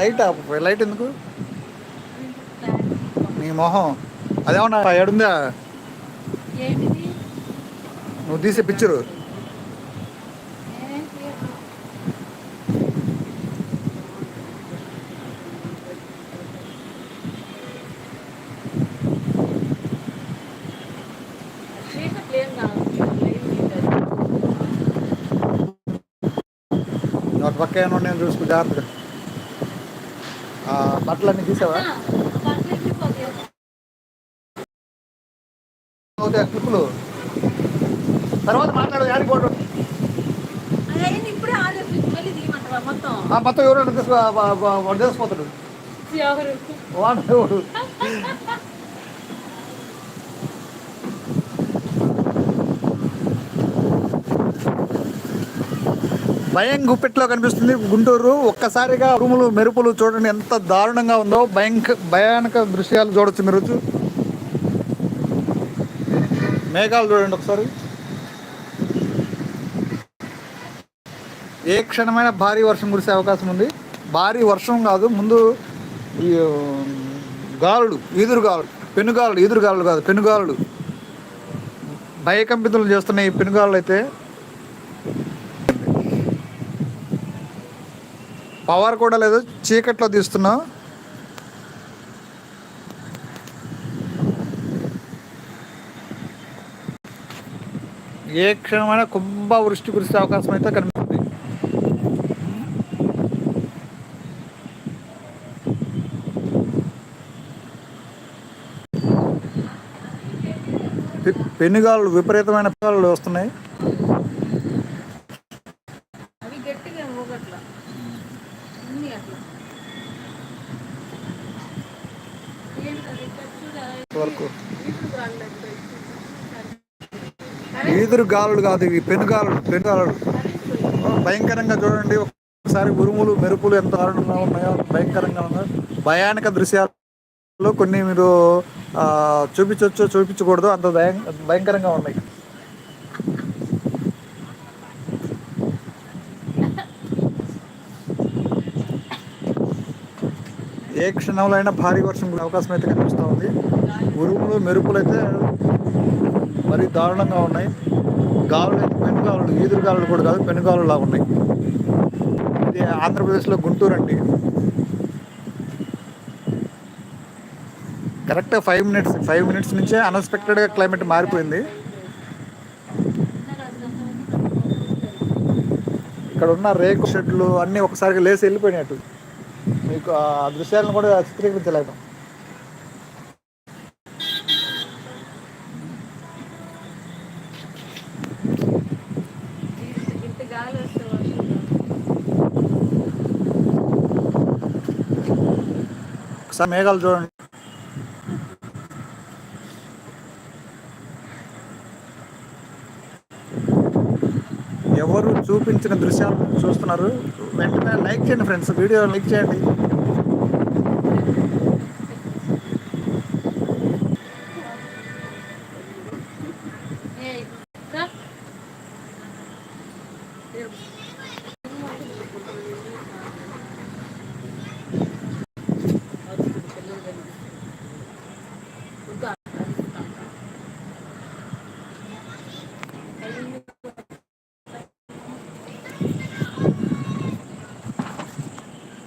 Light ఆపు light ఎందుకు? నీ మొహం. అదేమన్నా ఏంటిది? నువ్వు తీసే పిక్చరు. ఒక పక్క ఏమన్నా నేను చూసుకు జాగ్రత్తగా. బట్టలన్నీ తీసావా. అవుతాయి క్లిప్పులు. తర్వాత మాట్లాడు యాడికి పోవడం మొత్తం? ఎవరు తీసుకో వాడు తెలిసిపోతాడు ఎవరు వాడు ఎవడు భయం గుప్పెట్లో కనిపిస్తుంది. గుంటూరు ఒక్కసారిగా ఉరుములు మెరుపులు చూడండి ఎంత దారుణంగా ఉందో. భయంక భయానక దృశ్యాలు చూడొచ్చు మీరు. మేఘాలు చూడండి ఒకసారి. ఏ క్షణమైన భారీ వర్షం కురిసే అవకాశం ఉంది. భారీ వర్షం కాదు ముందు ఈ గాలుడు ఈదురుగాలుడు పెనుగాలుడు ఈదురుగాలుడు కాదు పెనుగాలుడు భయకంపితులు చేస్తున్న ఈ పెనుగాళ్ళు అయితే పవర్ కూడా లేదు చీకట్లో తీస్తున్నా. ఏ క్షణమైన కుంభ వృష్టి కురిసే అవకాశం అయితే కనిపిస్తుంది. పెనుగాలు విపరీతమైన పెనుగాలు వస్తున్నాయి. వరకు. ఈదురు గాలుడు కాదు ఇవి పెనుగాలుడు పెనుగాలుడు భయంకరంగా చూడండి ఒకసారి ఉరుములు మెరుపులు ఎంత దారుణంగా ఉన్నాయో భయంకరంగా ఉన్నాయో. భయానక దృశ్యాలు కొన్ని మీరు ఆ, చూపించకూడదు అంత భయం భయంకరంగా ఉన్నాయి. ఏ క్షణంలో అయినా భారీ వర్షం అవకాశం అయితే కనిపిస్తూ ఉంది. ఉరుములు మెరుపులు అయితే మరి దారుణంగా ఉన్నాయి. గాలులు అయితే పెనుగాలులు ఈదురు గాలులు కూడా కాదు పెనుగాలు లాగా ఉన్నాయి. ఇది ఆంధ్రప్రదేశ్లో గుంటూరు అండి. Correct five minutes five minutes నుంచే అన్ఎక్స్పెక్టెడ్గా క్లైమేట్ మారిపోయింది. ఇక్కడ ఉన్న రేకు షెడ్లు అన్నీ ఒకసారిగా లేసి వెళ్ళిపోయినట్టు. మీకు ఆ దృశ్యాలను కూడా చిత్రీకరించలేము. ఒకసారి మేఘాలు చూడండి. ఎవరు చూపించిన దృశ్యాలు చూస్తున్నారు. వెంటనే లైక్ చేయండి ఫ్రెండ్స్. వీడియో లైక్ చేయండి ఏయ్, రా.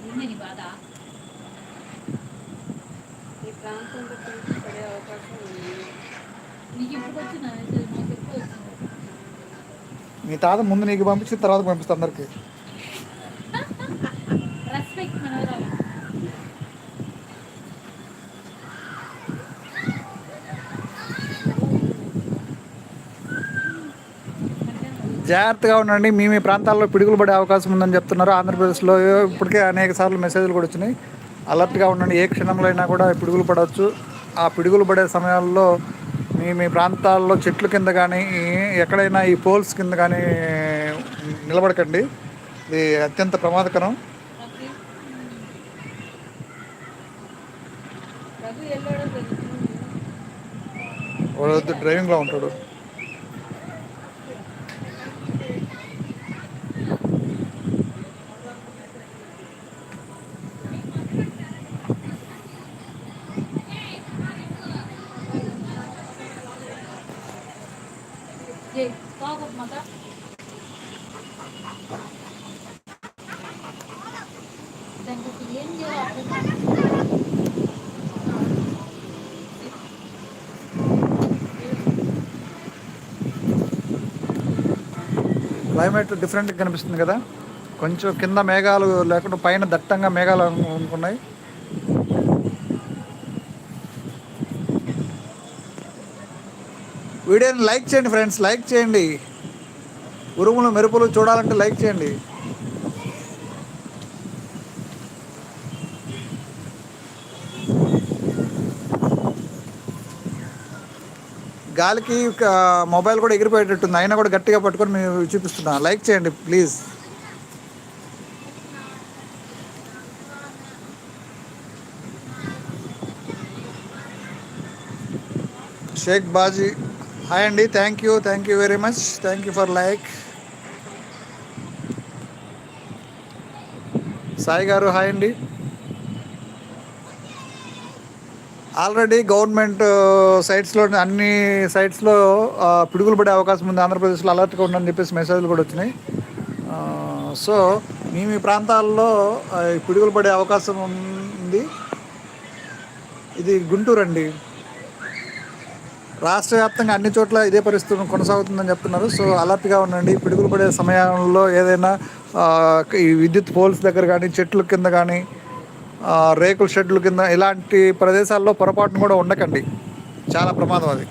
ఉంది నీ బాధ ఈ ప్రాంతంలో కొంచెం పడే అవకాశం ఉంది. నీకు ఇప్పుడు వచ్చిన మెసేజ్ మాకు ఎప్పుడు వచ్చింది మీ తాత ముందు నీకు పంపించి తర్వాత పంపిస్తా అందరికి. రెస్పెక్ట్ మనవరాలు. జాగ్రత్తగా ఉండండి మీ మీ ప్రాంతాల్లో పిడుగులు పడే అవకాశం ఉందని చెప్తున్నారు. ఆంధ్రప్రదేశ్లో ఇప్పటికే అనేక సార్లు మెసేజ్లు కూడా వచ్చినాయి. అలర్ట్గా ఉండండి. ఏ క్షణంలో అయినా కూడా పిడుగులు పడవచ్చు. ఆ పిడుగులు పడే సమయాల్లో మీ మీ ప్రాంతాల్లో చెట్ల కింద కానీ ఎక్కడైనా ఈ పోల్స్ కింద కానీ నిలబడకండి. ఇది అత్యంత ప్రమాదకరం. వాడు డ్రైవింగ్లో ఉంటాడు దానికి అసలు ఏం చేయాలో అర్థం కావట్లేదు. క్లైమేట్ డిఫరెంట్గా కనిపిస్తుంది కదా. కొంచెం కింద మేఘాలు లేకుండా పైన దట్టంగా మేఘాలు అనుకున్నాయి వీడియోని లైక్ చేయండి ఫ్రెండ్స్ లైక్ చేయండి. ఉరుములు మెరుపులు చూడాలంటే లైక్ చేయండి. గాలికి మొబైల్ కూడా ఎగిరిపోయేటట్టుంది. అయినా కూడా గట్టిగా పట్టుకొని మేము చూపిస్తున్నాం. లైక్ చేయండి ప్లీజ్. షేక్ బాజీ హాయ్ అండి. Thank you thank you very much thank you for like Sai garu hi అండి. ఆల్రెడీ గవర్నమెంట్ సైట్స్లో అన్ని సైట్స్లో పిడుగులు పడే అవకాశం ఉంది. ఆంధ్రప్రదేశ్లో అలర్ట్గా ఉండని చెప్పేసి మెసేజ్లు కూడా వచ్చినాయి. సో మీ మీ ప్రాంతాల్లో పిడుగులు పడే అవకాశం ఉంది. ఇది గుంటూరు అండి. రాష్ట్ర వ్యాప్తంగా అన్ని చోట్ల ఇదే పరిస్థితి కొనసాగుతుందని చెప్తున్నారు. సో అలర్ట్గా ఉండండి. పిడుగులు పడే సమయంలో ఏదైనా ఈ విద్యుత్ పోల్స్ దగ్గర కానీ చెట్ల కింద కానీ రేకుల షెడ్ల కింద ఇలాంటి ప్రదేశాల్లో పొరపాటును కూడా ఉండకండి. చాలా ప్రమాదం అది.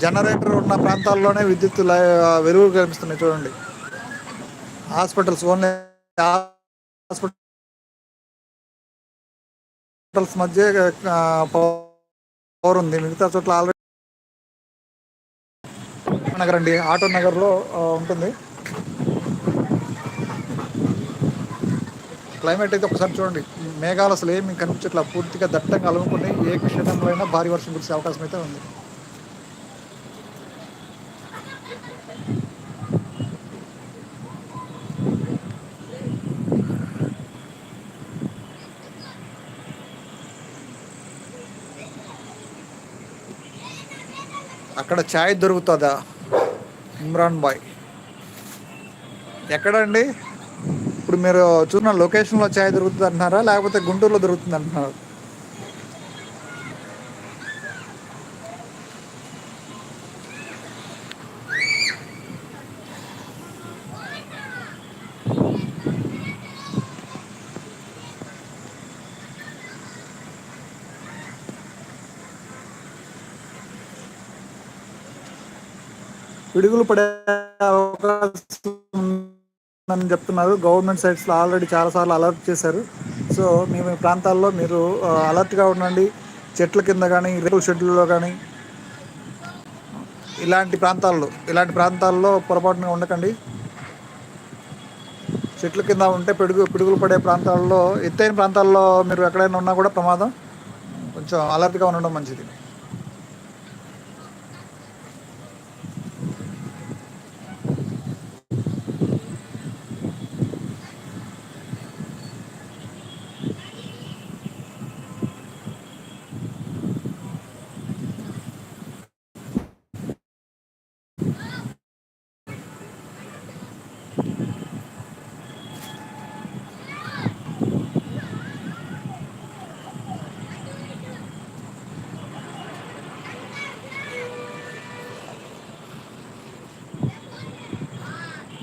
జనరేటర్ ఉన్న ప్రాంతాల్లోనే విద్యుత్ లై- వెలుగులు కనిపిస్తున్నాయి చూడండి. హాస్పిటల్స్ ఓన్లీ హాస్పిటల్స్ మధ్య పవర్ ఉంది మిగతా చోట్ల ఆల్రెడీ నగర్ అండి. ఆటో నగర్లో ఉంటుంది. క్లైమేట్ అయితే ఒకసారి చూడండి. మేఘాలు అసలు ఏమి కనిపించట్లా. పూర్తిగా దట్టంగా అలుముకుని ఏ క్షణంలో అయినా భారీ వర్షం కురిసే అవకాశం అయితే ఉంది. అక్కడ ఛాయ్ దొరుకుతుందా? ఇమ్రాన్ బాయ్. ఎక్కడండి? ఇప్పుడు మీరు చూసిన లొకేషన్లో ఛాయ్ దొరుకుతుంది అంటున్నారా లేకపోతే గుంటూరులో దొరుకుతుంది అంటున్నారా పిడుగులు పడే అవకాశం ఉందని చెప్తున్నారు. గవర్నమెంట్ సైట్స్లో ఆల్రెడీ చాలాసార్లు అలర్ట్ చేశారు. సో మీ మీ ప్రాంతాల్లో మీరు ఆ, అలర్ట్గా ఉండండి. చెట్ల కింద కానీ రేకుల షెడ్యూల్లో కానీ ఇలాంటి ప్రాంతాల్లో ఇలాంటి ప్రాంతాల్లో పొరపాటున ఉండకండి. చెట్ల కింద ఉంటే పిడుగు పిడుగులు పడే ప్రాంతాల్లో ఎత్తైన ప్రాంతాల్లో మీరు ఎక్కడైనా ఉన్నా కూడా ప్రమాదం. కొంచెం అలర్ట్గా ఉండడం మంచిది.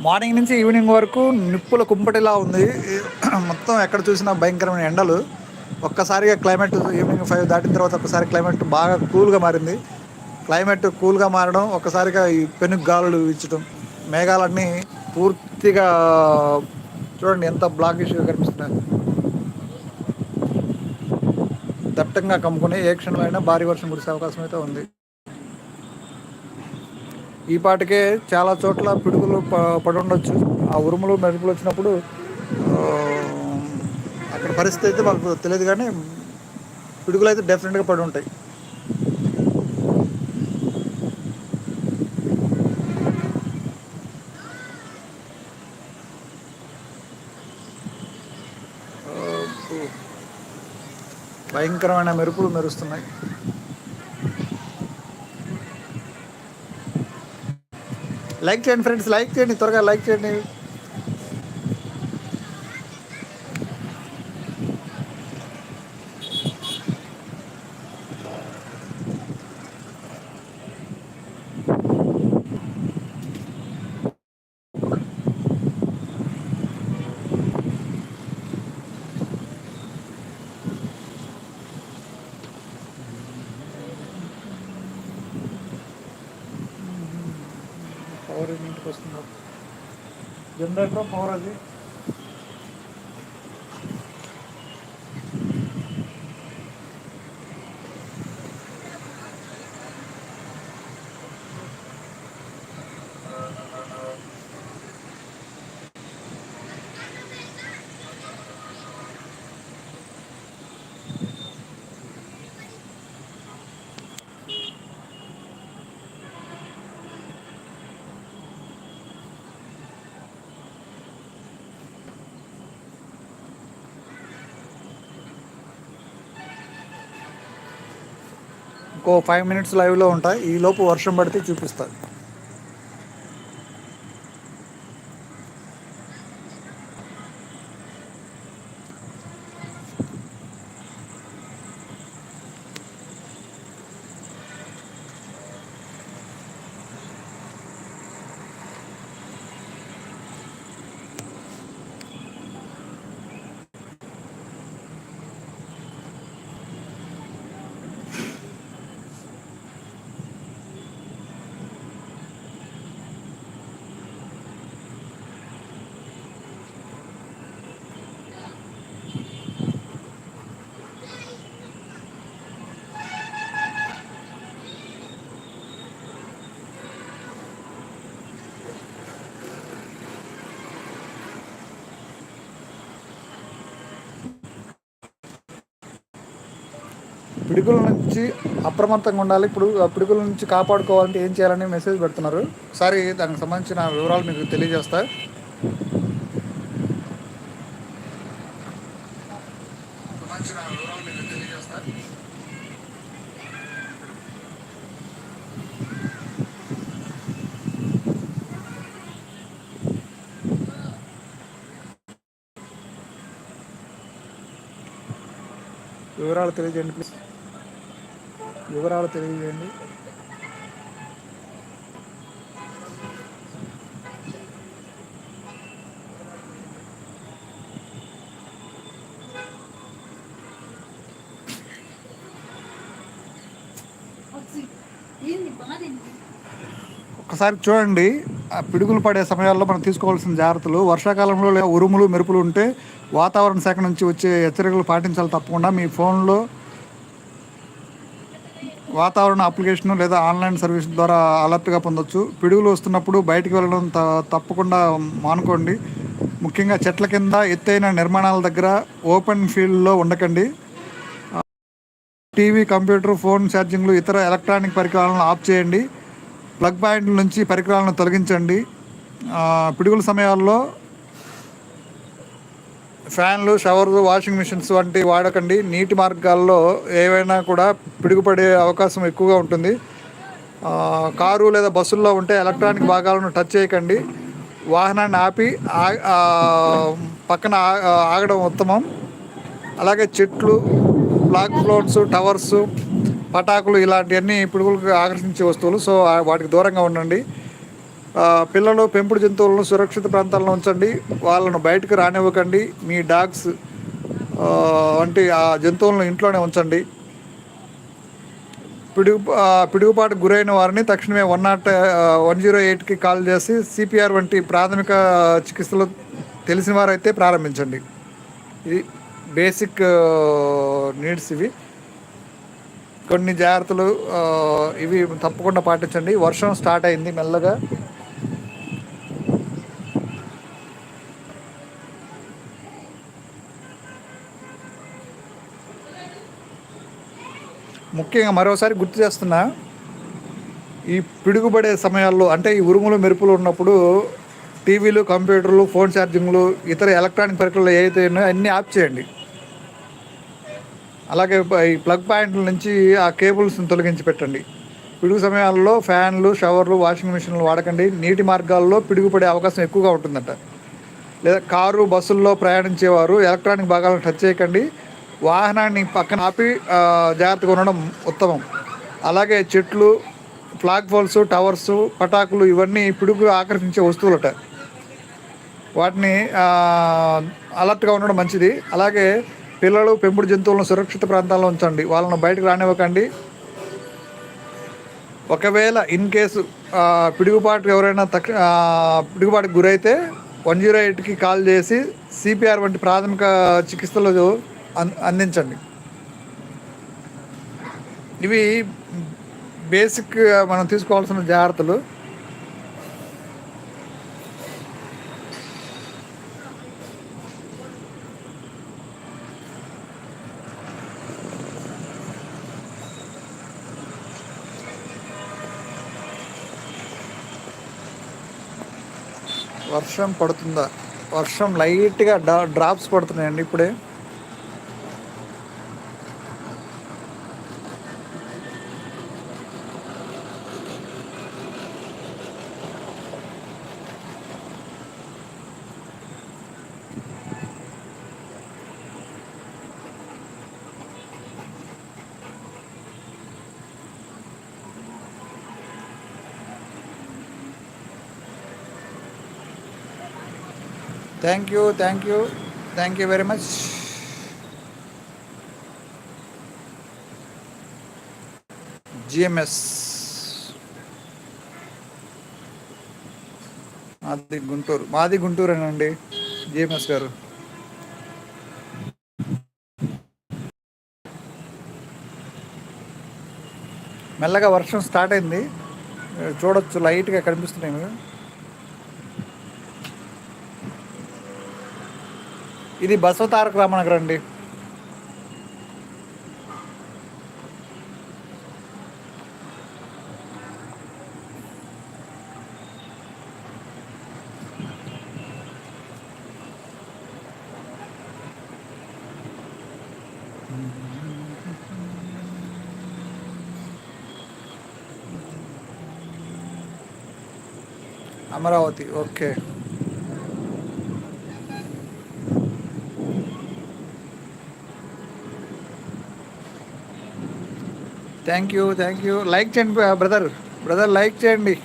మార్నింగ్ నుంచి ఈవినింగ్ వరకు నిప్పుల కుంపటిలా ఉంది. మొత్తం ఎక్కడ చూసినా భయంకరమైన ఎండలు. ఒక్కసారిగా క్లైమేట్ ఈవినింగ్ ఫైవ్ దాటిన తర్వాత ఒక్కసారి క్లైమేట్ బాగా కూల్గా మారింది. క్లైమేట్ కూల్గా మారడం ఒక్కసారిగా ఈ పెను గాలులు ఇచ్చడం మేఘాలన్నీ పూర్తిగా చూడండి ఎంత బ్లాకిష్గా కనిపిస్తున్నాయి. దట్టంగా కమ్ముకుని ఏ క్షణంలో అయినా భారీ వర్షం కురిసే అవకాశం అయితే ఉంది. ఈ పాటికే చాలా చోట్ల పిడుగులు పడి ఉండొచ్చు ఆ ఉరుములు మెరుపులు వచ్చినప్పుడు అక్కడ పరిస్థితి అయితే వాళ్ళకు తెలియదు కానీ పిడుగులు అయితే డెఫినెట్గా పడి ఉంటాయి. భయంకరమైన మెరుపులు మెరుస్తున్నాయి. లైక్ చేయండి ఫ్రెండ్స్ లైక్ చేయండి త్వరగా లైక్ చేయండి. జనరేటర్ పవర్ అది ఇంకో ఫైవ్ మినిట్స్ లైవ్లో ఉంటాయి. ఈ లోపు వర్షం పడితే చూపిస్తాను. పిడుగుల నుంచి అప్రమత్తంగా ఉండాలి. ఇప్పుడు ఆ పిడుగుల నుంచి కాపాడుకోవాలంటే ఏం చేయాలని మెసేజ్ పెడుతున్నారు. ఒకసారి దానికి సంబంధించిన వివరాలు మీకు తెలియజేస్తా. వివరాలు తెలియజేయండి వివరాలు తెలియజేయండి. ఒకసారి చూడండి ఆ పిడుగులు పడే సమయాల్లో మనం తీసుకోవాల్సిన జాగ్రత్తలు వర్షాకాలంలో లేదా ఉరుములు మెరుపులు ఉంటే వాతావరణ శాఖ నుంచి వచ్చే హెచ్చరికలు పాటించాలి తప్పకుండా. మీ ఫోన్లో వాతావరణ అప్లికేషన్ లేదా ఆన్లైన్ సర్వీస్ ద్వారా అలర్ట్గా పొందొచ్చు. పిడుగులు వస్తున్నప్పుడు బయటికి వెళ్ళడం త తప్పకుండా మానుకోండి. ముఖ్యంగా చెట్ల కింద ఎత్తైన నిర్మాణాల దగ్గర ఓపెన్ ఫీల్డ్లో ఉండకండి. టీవీ కంప్యూటర్ ఫోన్ ఛార్జింగ్లు ఇతర ఎలక్ట్రానిక్ పరికరాలను ఆఫ్ చేయండి. ప్లగ్ పాయింట్ల నుంచి పరికరాలను తొలగించండి. పిడుగుల సమయాల్లో ఫ్యాన్లు షవర్లు వాషింగ్ మిషన్స్ వంటి వాడకండి. నీటి మార్గాల్లో ఏవైనా కూడా పిడుగుపడే అవకాశం ఎక్కువగా ఉంటుంది. కారు లేదా బస్సుల్లో ఉంటే ఎలక్ట్రానిక్ భాగాలను టచ్ చేయకండి. వాహనాన్ని ఆపి ఆ- పక్కన ఆ- ఆగడం ఉత్తమం. అలాగే చెట్లు బ్లాక్ ఫ్లోట్స్ టవర్స్ పటాకులు ఇలాంటివన్నీ పిడుగులకు ఆకర్షించే వస్తువులు సో వాటికి దూరంగా ఉండండి. పిల్లలు పెంపుడు జంతువులను సురక్షిత ప్రాంతాల్లో ఉంచండి. వాళ్ళను బయటకు రానివ్వకండి. మీ డాగ్స్ వంటి ఆ జంతువులను ఇంట్లోనే ఉంచండి. పిడుగు పిడుగుపాటు గురైన వారిని తక్షణమే వన్ నాట్ వన్ జీరో ఎయిట్కి కాల్ చేసి సిపిఆర్ వంటి ప్రాథమిక చికిత్సలు తెలిసిన వారైతే ప్రారంభించండి. ఇది బేసిక్ నీడ్స్ ఇవి. కొన్ని జాగ్రత్తలు ఇవి తప్పకుండా పాటించండి. వర్షం స్టార్ట్ అయింది మెల్లగా. ముఖ్యంగా మరోసారి గుర్తు చేస్తున్నా ఈ పిడుగుపడే సమయాల్లో అంటే ఈ ఉరుములు మెరుపులు ఉన్నప్పుడు టీవీలు కంప్యూటర్లు ఫోన్ ఛార్జింగ్లు ఇతర ఎలక్ట్రానిక్ పరికరాలు ఏవైతే ఉన్నాయో అన్నీ ఆఫ్ చేయండి. అలాగే ఈ ప్లగ్ పాయింట్ల నుంచి ఆ కేబుల్స్ని తొలగించి పెట్టండి. పిడుగు సమయాల్లో ఫ్యాన్లు షవర్లు వాషింగ్ మిషన్లు వాడకండి. నీటి మార్గాల్లో పిడుగు పడే అవకాశం ఎక్కువగా ఉంటుందట. లేదా కారు బస్సుల్లో ప్రయాణించేవారు ఎలక్ట్రానిక్ భాగాలను టచ్ చేయకండి. వాహనాన్ని పక్కన ఆపి జాగ్రత్తగా ఉండడం ఉత్తమం. అలాగే చెట్లు ఫ్లాగ్ పోల్స్ టవర్స్ పటాకులు ఇవన్నీ పిడుగు ఆకర్షించే వస్తువులట. వాటిని అలర్ట్గా ఉండడం మంచిది. అలాగే పిల్లలు పెంపుడు జంతువులను సురక్షిత ప్రాంతాల్లో ఉంచండి. వాళ్ళను బయటకు రానివ్వకండి. ఒకవేళ ఇన్ కేసు పిడుగుపాటు ఎవరైనా తక్ష పిడుగుపాటుకు గురైతే వన్ జీరో ఎయిట్కి కాల్ చేసి సిపిఆర్ వంటి ప్రాథమిక చికిత్సలు అందించండి. ఇవి బేసిక్ మనం తీసుకోవాల్సిన జాగ్రత్తలు. వర్షం పడుతుందా? వర్షం లైట్గా డ్రాప్స్ పడుతున్నాయండి ఇప్పుడే. Thank you thank you thank you very much GMS మాది గుంటూరు. మాది గుంటూరేనండి. జిఎంఎస్ గారు. మెల్లగా వర్షం స్టార్ట్ అయింది. చూడొచ్చు లైట్గా కనిపిస్తున్నాయి. ఇది బసవ తారక రామనగర్ అండి Amaravati okay. Thank you thank you like చేయండి బ్రదర్ బ్రదర్ లైక్ చేయండి.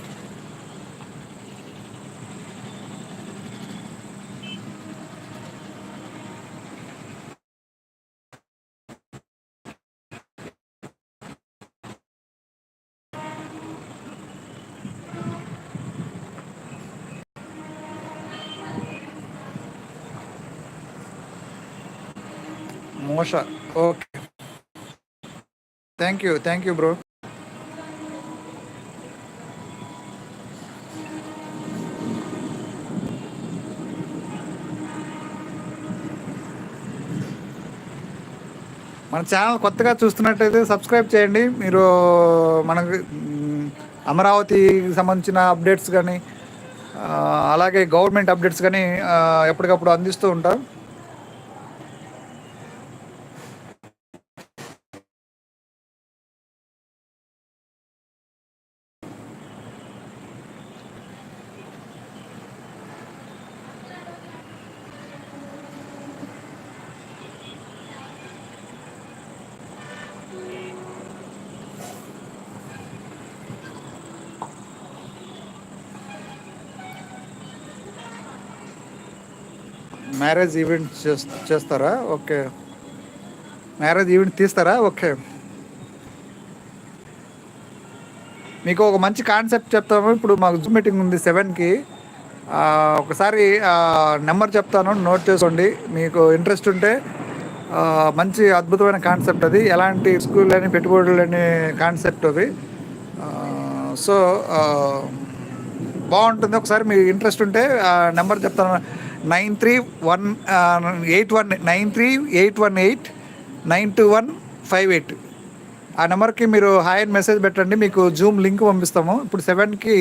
మోష okay thank you thank you bro మన ఛానల్ కొత్తగా చూస్తున్నట్టయితే సబ్స్క్రైబ్ చేయండి. మీరు మనకు అమరావతికి సంబంధించిన అప్డేట్స్ కానీ అలాగే గవర్నమెంట్ అప్డేట్స్ కానీ ఎప్పటికప్పుడు అందిస్తూ ఉంటాం. మ్యారేజ్ ఈవెంట్ చేస్తారా? ఓకే. మ్యారేజ్ ఈవెంట్ తీస్తారా? ఓకే. మీకు ఒక మంచి కాన్సెప్ట్ చెప్తాము. ఇప్పుడు మాకు జూమ్ మీటింగ్ ఉంది సెవెన్కి. ఒకసారి నెంబర్ చెప్తాను. నోట్ చేసుకోండి. మీకు ఇంట్రెస్ట్ ఉంటే మంచి అద్భుతమైన కాన్సెప్ట్ అది. ఎలాంటి స్కూల్ అని పెట్టుబడులు లేని కాన్సెప్ట్ అది. సో బాగుంటుంది. ఒకసారి మీకు ఇంట్రెస్ట్ ఉంటే నెంబర్ చెప్తాను. Nine three one eight one nine three eight one eight nine two one five eight. ఆ నెంబర్కి మీరు హాయ్ అని మెసేజ్ పెట్టండి మీకు జూమ్ లింక్ పంపిస్తాము. ఇప్పుడు సెవెన్కి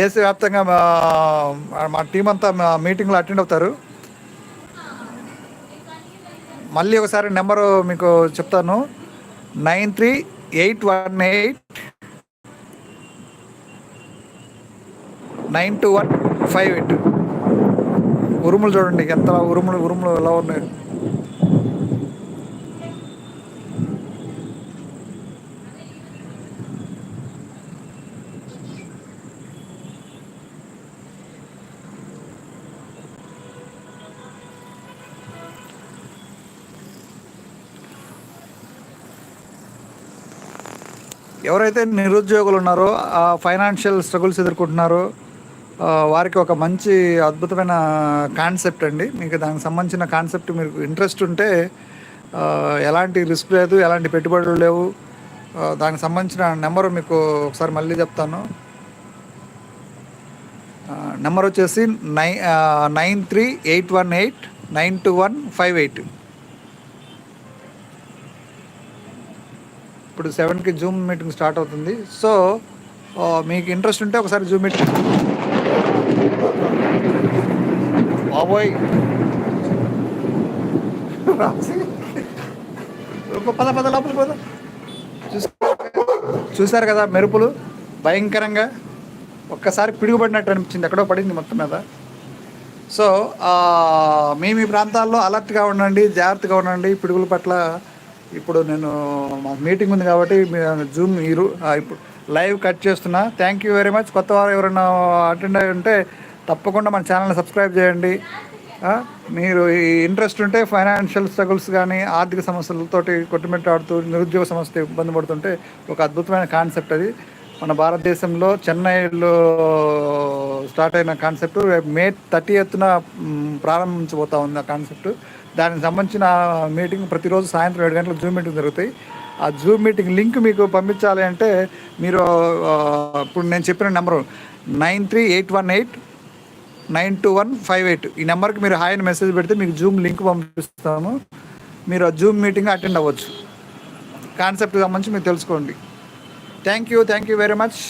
దేశవ్యాప్తంగా మా మా టీం అంతా మా మీటింగ్లో అటెండ్ అవుతారు. మళ్ళీ ఒకసారి నెంబరు మీకు చెప్తాను. Nine three eight one eight nine two one five eight. ఉరుములు చూడండి ఎంత ఉరుములు ఉరుములు ఎలా ఉన్నాయి. ఎవరైతే నిరుద్యోగులు ఉన్నారో ఆ ఫైనాన్షియల్ స్ట్రగుల్స్ ఎదుర్కొంటున్నారో వారికి ఒక మంచి అద్భుతమైన కాన్సెప్ట్ అండి. మీకు దానికి సంబంధించిన కాన్సెప్ట్ మీకు ఇంట్రెస్ట్ ఉంటే ఎలాంటి రిస్క్ లేదు ఎలాంటి పెట్టుబడులు లేవు. దానికి సంబంధించిన నెంబరు మీకు ఒకసారి మళ్ళీ చెప్తాను. నెంబర్ వచ్చేసి నై nine three eight one eight nine two one five eight. ఇప్పుడు సెవెన్కి జూమ్ మీటింగ్ స్టార్ట్ అవుతుంది. సో మీకు ఇంట్రెస్ట్ ఉంటే ఒకసారి జూమ్ మీటింగ్ బాబోయ్. పద పద లోపల పద. చూసారు చూసారు కదా మెరుపులు? భయంకరంగా ఒక్కసారి పిడుగుపడినట్టు అనిపించింది. ఎక్కడో పడింది మొత్తం మీద. సో మీ మీ ప్రాంతాల్లో అలర్ట్గా ఉండండి జాగ్రత్తగా ఉండండి. పిడుగుల పట్ల ఇప్పుడు నేను మా మీటింగ్ ఉంది కాబట్టి మీ- జూమ్ మీరు ఇప్పుడు లైవ్ కట్ చేస్తున్నా. థ్యాంక్ యూ వెరీ మచ్ కొత్త వారు ఎవరైనా అటెండ్ అయి ఉంటే తప్పకుండా మన ఛానల్ని సబ్స్క్రైబ్ చేయండి. మీరు ఈ ఇంట్రెస్ట్ ఉంటే ఫైనాన్షియల్ స్ట్రగుల్స్ కానీ ఆర్థిక సమస్యలతోటి కొట్టుమిట్టాడుతూ నిరుద్యోగ సమస్య ఇబ్బంది పడుతుంటే ఒక అద్భుతమైన కాన్సెప్ట్ అది. మన భారతదేశంలో చెన్నైలో స్టార్ట్ అయిన కాన్సెప్ట్ రేపు మే థర్టీ ఎత్తున ప్రారంభించబోతా ఉంది ఆ కాన్సెప్ట్ దానికి సంబంధించిన మీటింగ్ ప్రతిరోజు సాయంత్రం ఏడు గంటలకు జూమ్ మీటింగ్ జరుగుతాయి. ఆ జూమ్ మీటింగ్ లింక్ మీకు పంపించాలి అంటే మీరు ఇప్పుడు నేను చెప్పిన number nine three eight one eight nine two one five eight. ఈ నెంబర్కి మీరు హాయ్ అని మెసేజ్ పెడితే మీకు జూమ్ లింక్ పంపిస్తాము. మీరు ఆ జూమ్ మీటింగ్ అటెండ్ అవ్వచ్చు. కాన్సెప్ట్ సంబంధించి మీరు తెలుసుకోండి. Thank you thank you very much